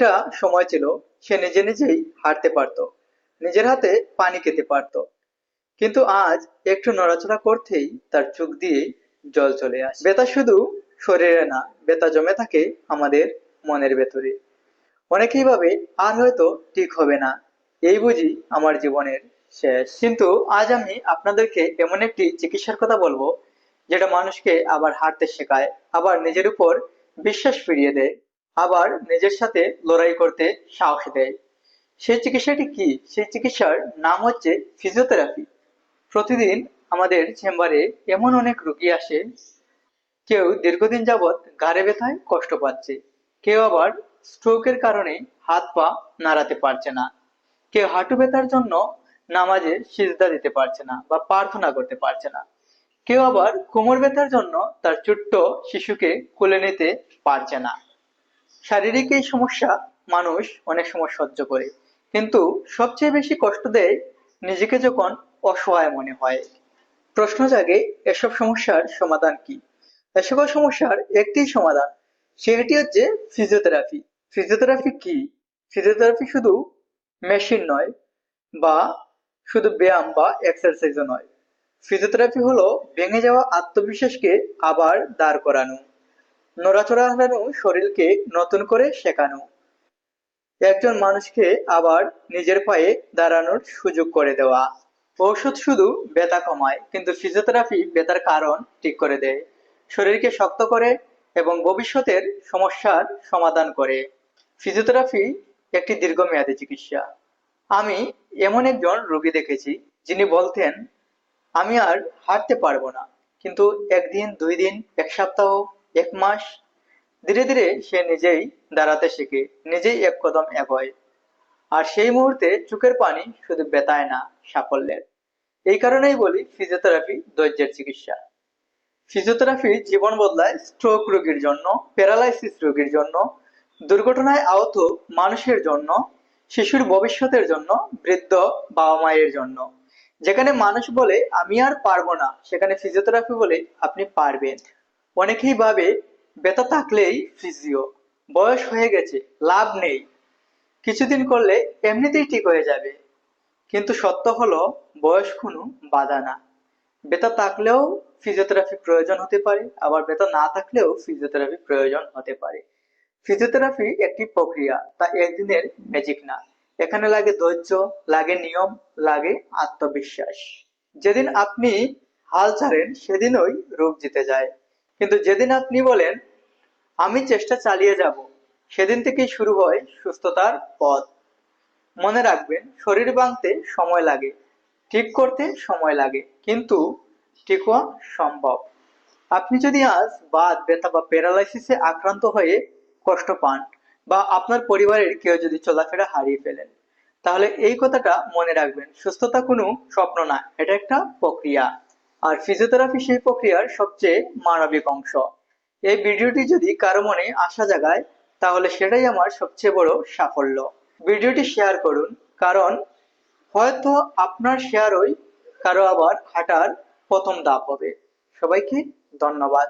একটা সময় ছিল, সে নিজে নিজেই হাঁটতে পারতো, নিজের হাতে পানি খেতে পারতো। কিন্তু আজ একটু নড়াচড়া করতেই তার চোখ দিয়ে জল চলে আসে। বেতা শুধু শরীরে না, বেতা জমে থাকে আমাদের মনের ভেতরে। অনেকেই ভাবে, আর হয়তো ঠিক হবে না। এই বুঝি আমার জীবনের শেষ। কিন্তু আজ আমি আপনাদেরকে এমন একটি চিকিৎসার কথা বলব, যেটা মানুষকে আবার হাঁটতে শেখায়, আবার নিজের উপর বিশ্বাস ফিরিয়ে দেয়। আবার নিজের সাথে লড়াই করতে সাহস দেয়। সেই চিকিৎসাটি কি? সেই চিকিৎসার নাম হচ্ছে ফিজিওথেরাপি প্রতিদিন আমাদের চেম্বারে এমন অনেক রোগী আসে, কেউ দীর্ঘদিন যাবৎ গাড়ে ব্যথায় কষ্ট পাচ্ছে। কেউ আবার স্ট্রোকের কারণে হাত পা নাড়াতে পারছে না। কেউ হাঁটু ব্যথার জন্য নামাজে সিজদা দিতে পারছে না বা প্রার্থনা করতে পারছে না। কেউ আবার কোমর ব্যথার জন্য তার ছোট্ট শিশুকে কোলে নিতে পারছে না। শারীরিক এই সমস্যা মানুষ অনেক সময় সহ্য করে। কিন্তু সবচেয়ে বেশি কষ্ট দেয় নিজেকে যখন অসহায় মনে হয়। প্রশ্ন জাগে, এসব সমস্যার সমাধান কি? এসব সমস্যার একটি সমাধান, সেটি হচ্ছে ফিজিওথেরাপি ফিজিওথেরাপি কি? ফিজিওথেরাপি শুধু মেশিন নয় বা শুধু ব্যায়াম বা এক্সারসাইজও নয়। ফিজিওথেরাপি হলো ভেঙে যাওয়া আত্মবিশ্বাসকে আবার দাঁড় করানো। নড়াচড়া হারানো শরীরকে নতুন করে শেখানো। একজন মানুষকে আবার নিজের পায়ে দাঁড়ানোর সুযোগ করে দেওয়া। ঔষধ শুধু ব্যথা কমায়, কিন্তু ফিজিওথেরাপি ব্যথার কারণ ঠিক করে দেয়। শরীরকে শক্ত করে এবং ভবিষ্যতের সমস্যার সমাধান করে। ফিজিওথেরাপি একটি দীর্ঘমেয়াদী চিকিৎসা। আমি এমন একজন রোগী দেখেছি, যিনি বলতেন, আমি আর হাঁটতে পারব না, কিন্তু একদিন, দুই দিন, এক সপ্তাহ এক মাস। ধীরে ধীরে সে নিজেই দাঁড়াতে শেখে, নিজেই এক কদম এগোয়। আর সেই মুহূর্তে চোখের পানি শুধু বেতায় না, সাফল্যের। এই কারণেই বলি ফিজিওথেরাপি ধৈর্যের চিকিৎসা। ফিজিওথেরাপি জীবন বদলায় স্ট্রোক রোগীর জন্য প্যারালাইসিস রোগীর জন্য, দুর্ঘটনায় আহত মানুষের জন্য, শিশুর ভবিষ্যতের জন্য, বৃদ্ধ বাবা মায়ের জন্য। যেখানে মানুষ বলে, আমি আর পারব না। সেখানে ফিজিওথেরাপি বলে, আপনি পারবেন। অনেকেই ভাবে ব্যথা থাকলেই ফিজিও বয়স হয়ে গেছে, লাভ নেই। কিছুদিন করলে এমনিতেই ঠিক হয়ে যাবে। কিন্তু সত্য হলো, বয়স কোনো বাধা না। ব্যথা থাকলেও ফিজিওথেরাপি প্রয়োজন হতে পারে, আবার ব্যথা না থাকলেও ফিজিওথেরাপি প্রয়োজন হতে পারে। ফিজিওথেরাপি একটি প্রক্রিয়া, তা একদিনের ম্যাজিক না। এখানে লাগে ধৈর্য, লাগে নিয়ম, লাগে আত্মবিশ্বাস। যেদিন আপনি হাল ছাড়েন, সেদিনই রোগ জিতে যায়। কিন্তু যেদিন আপনি বলেন, আমি চেষ্টা চালিয়ে যাব, সেদিন থেকেই শুরু হয় সুস্থতার পথ। মনে রাখবেন, শরীর ভাঙতে সময় লাগে, ঠিক করতে সময় লাগে, কিন্তু ঠিক হওয়া সম্ভব। আপনি যদি আজ বাদ, ব্যথা বা প্যারালাইসিসে আক্রান্ত হয়ে কষ্ট পান বা আপনার পরিবারের কেউ যদি চলাফেরা হারিয়ে ফেলেন, তাহলে এই কথাটা মনে রাখবেন, সুস্থতা কোনো স্বপ্ন না, এটা একটা প্রক্রিয়া। আর ফিজিওথেরাপি সেই প্রক্রিয়ার সবচেয়ে মানবিক অংশ। এই ভিডিওটি যদি কারও মনে আশা জাগায়, তাহলে সেটাই আমার সবচেয়ে বড় সাফল্য। ভিডিওটি শেয়ার করুন, কারণ হয়তো আপনার শেয়ারই কারও আবার হাঁটার প্রথম ধাপ হবে। সবাইকে ধন্যবাদ।